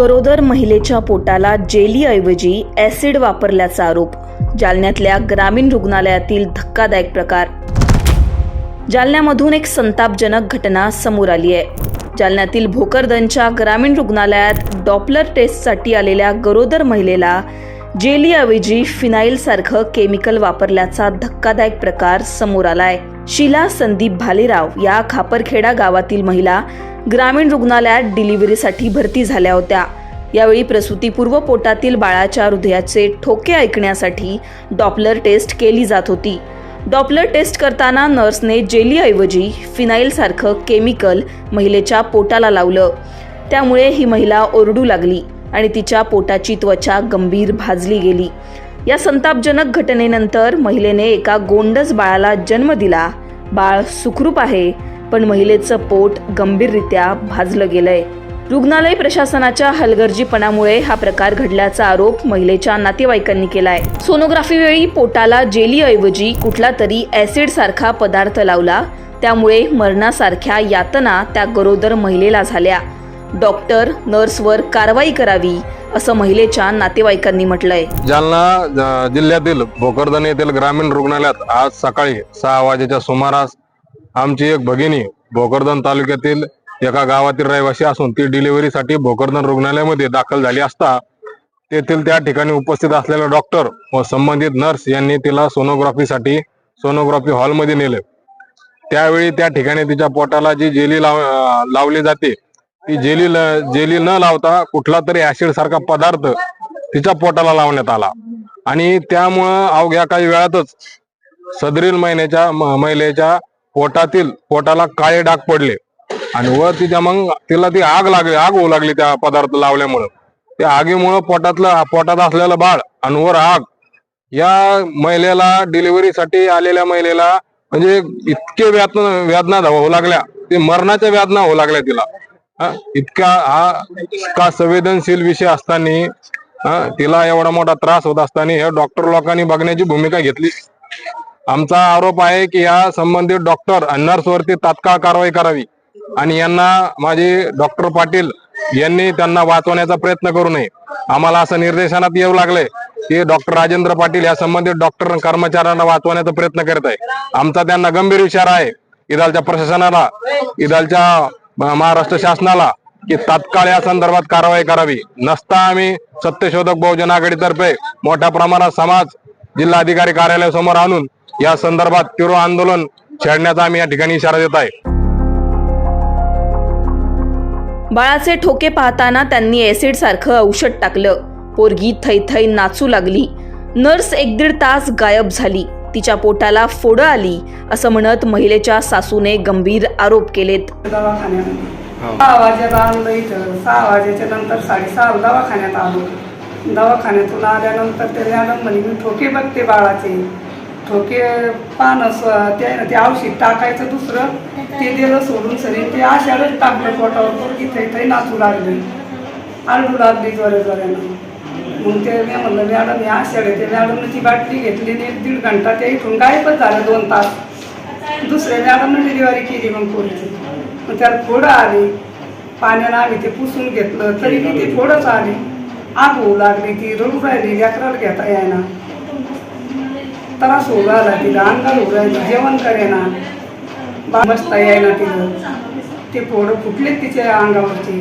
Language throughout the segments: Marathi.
गरोदर महिलेच्या पोटाला जेलीऐवजी ॲसिड वापरल्याचा आरोप. जालन्यातल्या ग्रामीण रुग्णालयातील धक्कादायक प्रकार. जालन्यामधून एक संतापजनक घटना समोर आली आहे. जालन्यातील भोकरदनच्या ग्रामीण रुग्णालयात डॉपलर टेस्टसाठी आलेल्या गरोदर महिलेला जेलीऐवजी फिनाईलसारखं केमिकल वापरल्याचा धक्कादायक प्रकार समोर आलाय. शिला संदीप भालेराव या खापरखेडा गावातील महिला ग्रामीण रुग्णालयात डिलिव्हरीसाठी भरती झाल्या होत्या. यावेळी प्रसूतीपूर्व पोटातील बाळाच्या हृदयाचे ठोके ऐकण्यासाठी डॉपलर टेस्ट केली जात होती. डॉपलर टेस्ट करताना नर्सने जेलीऐवजी फिनाईलसारखं केमिकल महिलेच्या पोटाला लावलं. त्यामुळे ही महिला ओरडू लागली आणि तिच्या पोटाची त्वचा गंभीर भाजली गेली. या संतापजनक घटनेनंतर महिलेने एका गोंडस बाळाला जन्म दिला. बाळ सुखरूप आहे पण महिलेचं पोट गंभीररित्या भाजलं गेलंय. रुग्णालय प्रशासनाच्या हलगर्जीपणामुळे हा प्रकार घडल्याचा आरोप महिलेच्या नातेवाईकांनी केलाय. सोनोग्राफी वेळी पोटाला जेलीऐवजी कुठला तरी ऍसिड सारखा पदार्थ लावला त्यामुळे मरणासारख्या यातना त्या गरोदर महिलेला झाल्या. डॉक्टर नर्सवर कारवाई करावी असं महिलेच्या नातेवाईकांनी म्हटलंय. जालना जिल्ह्यातील भोकरदन येथील ग्रामीण रुग्णालयात आज सकाळी सहा वाजेच्या सुमारास आमची एक भगिनी भोकरदन तालुक्यातील एका गावातील रहिवासी असून ती डिलिव्हरीसाठी भोकरदन रुग्णालयामध्ये दाखल झाली असता तेथील त्या ठिकाणी उपस्थित असलेले डॉक्टर व संबंधित नर्स यांनी तिला सोनोग्राफीसाठी सोनोग्राफी हॉलमध्ये नेले. त्यावेळी त्या ठिकाणी तिच्या पोटाला जी जेली लाव लावली जाते ती जेली जेली न लावता कुठला तरी ऍसिड सारखा पदार्थ तिच्या पोटाला लावण्यात आला. आणि त्यामुळं अवघ्या काही वेळातच सदरील महिन्याच्या महिलेच्या पोटातील पोटाला काळे डाग पडले. आणि व तिच्या मग तिला ती आग लागली आग होऊ लागली त्या पदार्थ लावल्यामुळं. त्या आगीमुळं पोटातलं पोटात असलेलं बाळ आणि वर आग या महिलेला डिलिव्हरीसाठी आलेल्या महिलेला म्हणजे इतके वेदना वेदना होऊ लागल्या. ते मरणाच्या वेदना होऊ लागल्या तिला. इतका हा इतका संवेदनशील विषय असताना तिला एवढा मोठा त्रास होत असताना हे डॉक्टर लोकांनी बघण्याची भूमिका घेतली. आमचा आरोप आहे की या संबंधित डॉक्टर आणि तात्काळ कारवाई करावी. आणि यांना माझे डॉक्टर पाटील यांनी त्यांना वाचवण्याचा प्रयत्न करू नये. आम्हाला असं निर्देशनात येऊ लागले की डॉक्टर राजेंद्र पाटील या संबंधित डॉक्टर कर्मचाऱ्यांना वाचवण्याचा प्रयत्न करत आहे. आमचा त्यांना गंभीर विचार आहे. इदालच्या प्रशासनाला इदालच्या महाराष्ट्र शासनाला की तात्काळ या संदर्भात कारवाई करावी. नसता आम्ही सत्यशोधक बहुजन आघाडीतर्फे मोठ्या प्रमाणात समाज जिल्हाधिकारी कार्यालयासमोर आणून या संदर्भात तीव्र आंदोलन छेडण्याचा आम्ही या ठिकाणी इशारा देत आहे. बाळाचे ठोके पाहताना त्यांनी ऍसिड सारखं औषध टाकलं. पोरगी थैथै नाचू लागली. नर्स एक दीड तास गायब झाली. तिच्या पोटाला फोडं आली असं म्हणत महिलेच्या सासूने गंभीर आरोप केलेत. दवाखान्यात सहा वाजेला आणलं इथं सहा वाजेच्या नंतर साडेसहा दवाखान्यात आलो. दवाखान्यातून आल्यानंतर ते मॅडम म्हणे मी ठोके बघते बाळाचे. ठोके पानं स्व- ते आहे ना ते औषध टाकायचं दुसरं ते दिलं सोडून सरी ते आषाढच टाकलं पोटावर पोरगी थै नाचू लागली. आरडू लागली जोऱ्या जोऱ्यानं. मग ते मी म्हणलं मॅडम हे आषाढ ते मॅडमने ती बाटली घेतली आणि एक दीड घंटा ते इथून गायबच झालं दोन तास. दुसऱ्या मॅडमनं डिलिव्हरी केली मग पोरीची. मग त्याला फोडं आली. पाण्यानं आम्ही ते पुसून घेतलं तरी बी ते फोडंच आली. आग होऊ लागली ती रडू राहिली लेकराला घेता यायना त्रास होऊ लागला तिला अंगाल होऊ राहिली जेवण करेना. बा बसता यायना तिला ते पोरं फुटले तिच्या अंगावरती.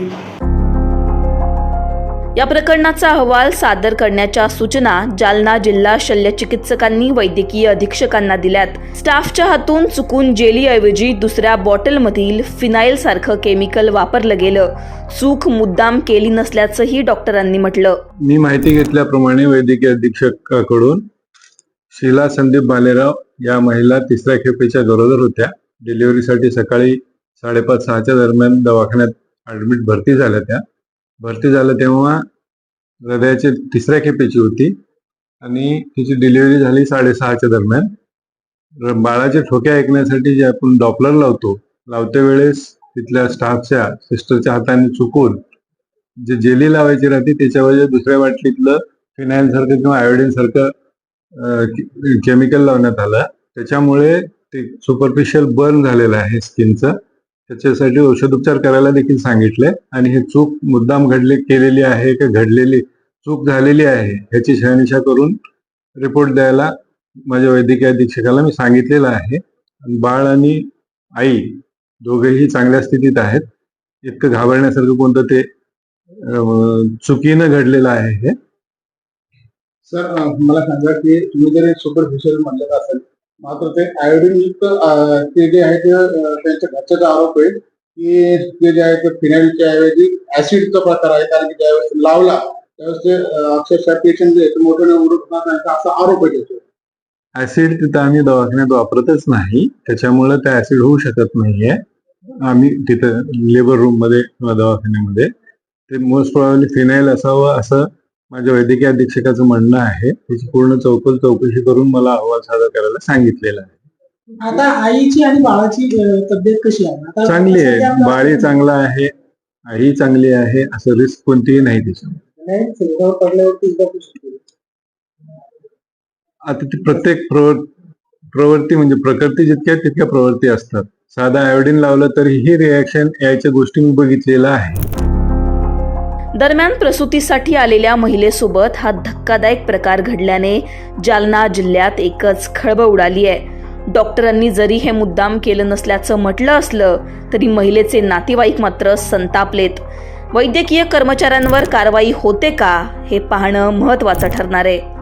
या प्रकरणाचा अहवाल सादर करण्याच्या सूचना जालना जिल्हा शल्यचिकित्सकांनी वैद्यकीय अधीक्षकांना दिल्यात. स्टाफच्या हातून चुकून जेलीऐवजी दुसऱ्या बॉटलमधील फिनाईल सारखं केमिकल वापरलं गेलं. चूक मुद्दाम केली नसल्याचंही डॉक्टरांनी म्हटलं. मी माहिती घेतल्याप्रमाणे वैद्यकीय अधीक्षकाकडून शिला संदीप बालेराव या महिला तिसऱ्या खेपेच्या गरोदर होत्या. डिलिव्हरीसाठी सकाळी साडेपाच सहाच्या दरम्यान दवाखान्यात ऍडमिट भरती झाल्या त्या. भरती झालं तेव्हा हृदयाची तिसऱ्या खेपेची होती. आणि तिची डिलिव्हरी झाली साडेसहाच्या दरम्यान. बाळाचे ठोके ऐकण्यासाठी जे आपण डॉपलर लावतो लावते वेळेस तिथल्या स्टाफच्या सिस्टरच्या हाताने चुकून जे जेली लावायची राहते त्याच्यावर दुसऱ्या बाटलीतलं फिनाईल सारखं किंवा आयोडीन सारखं केमिकल लावण्यात आलं. त्याच्यामुळे ते सुपरफिशियल बर्न झालेलं आहे स्किनचं त्याच्यासाठी औषधोपचार करायला देखील सांगितले. आणि हे चूक मुद्दाम घडले केलेली आहे का घडलेली चूक झालेली आहे ह्याची शहानिशा करून रिपोर्ट द्यायला माझ्या वैद्यकीय अधीक्षकाला मी सांगितलेलं आहे. बाळ आणि आई दोघेही चांगल्या स्थितीत आहेत. इतकं घाबरण्यासारखं कोणतं ते चुकीनं घडलेलं आहे हे. सर मला सांगा की तुम्ही जरी सुपरफिशियल म्हणलं असेल मात्र ते आयोडीन युक्त ते जे आहे ते त्यांच्या घरच्याचा आरोप आहे की ते जे आहे ते फिनाईलच्या ऐवजी ऍसिडचा प्रकार आहे. कारण की ज्यावेळेस लावला त्यावेळेस ते अक्षरशः पेशंट जे आहे मोठ्याने उडत त्यांचा असा आरोप आहे त्याच्यावर. ऍसिड तिथं आम्ही दवाखान्यात वापरतच नाही. त्याच्यामुळे ते ऍसिड होऊ शकत नाहीये. आम्ही तिथं लेबर रूममध्ये किंवा दवाखान्यामध्ये. ते मोस्ट प्रॉब्ली फिनाईल असावं असं माझ्या वैद्यकीय अधीक्षकाचं म्हणणं आहे त्याची पूर्ण चौकल चौकशी करून मला अहवाल सादर करायला सांगितलेला आहे. आता आईची आणि बाळाची तब्येत कशी आहे? चांगली आहे. बाळी चांगला आहे. आई चांगली आहे. असं रिस्क कोणतीही नाही त्याच्यामध्ये? आता ती प्रत्येक प्रवृत्ती म्हणजे प्रकृती जितक्या तितक्या प्रवृत्ती असतात. साधा आयोडीन लावलं तरी ही रिॲक्शन याच्या गोष्टी मी बघितलेल्या आहे. दरम्यान प्रसूतीसाठी आलेल्या महिलेसोबत हा धक्कादायक प्रकार घडल्याने जालना जिल्ह्यात एकच खळबळ उडाली आहे. डॉक्टरांनी जरी हे मुद्दाम केलं नसल्याचं म्हटलं असलं तरी महिलेचे नातेवाईक मात्र संतापलेत. वैद्यकीय कर्मचाऱ्यांवर कारवाई होते का हे पाहणं महत्त्वाचं ठरणार आहे.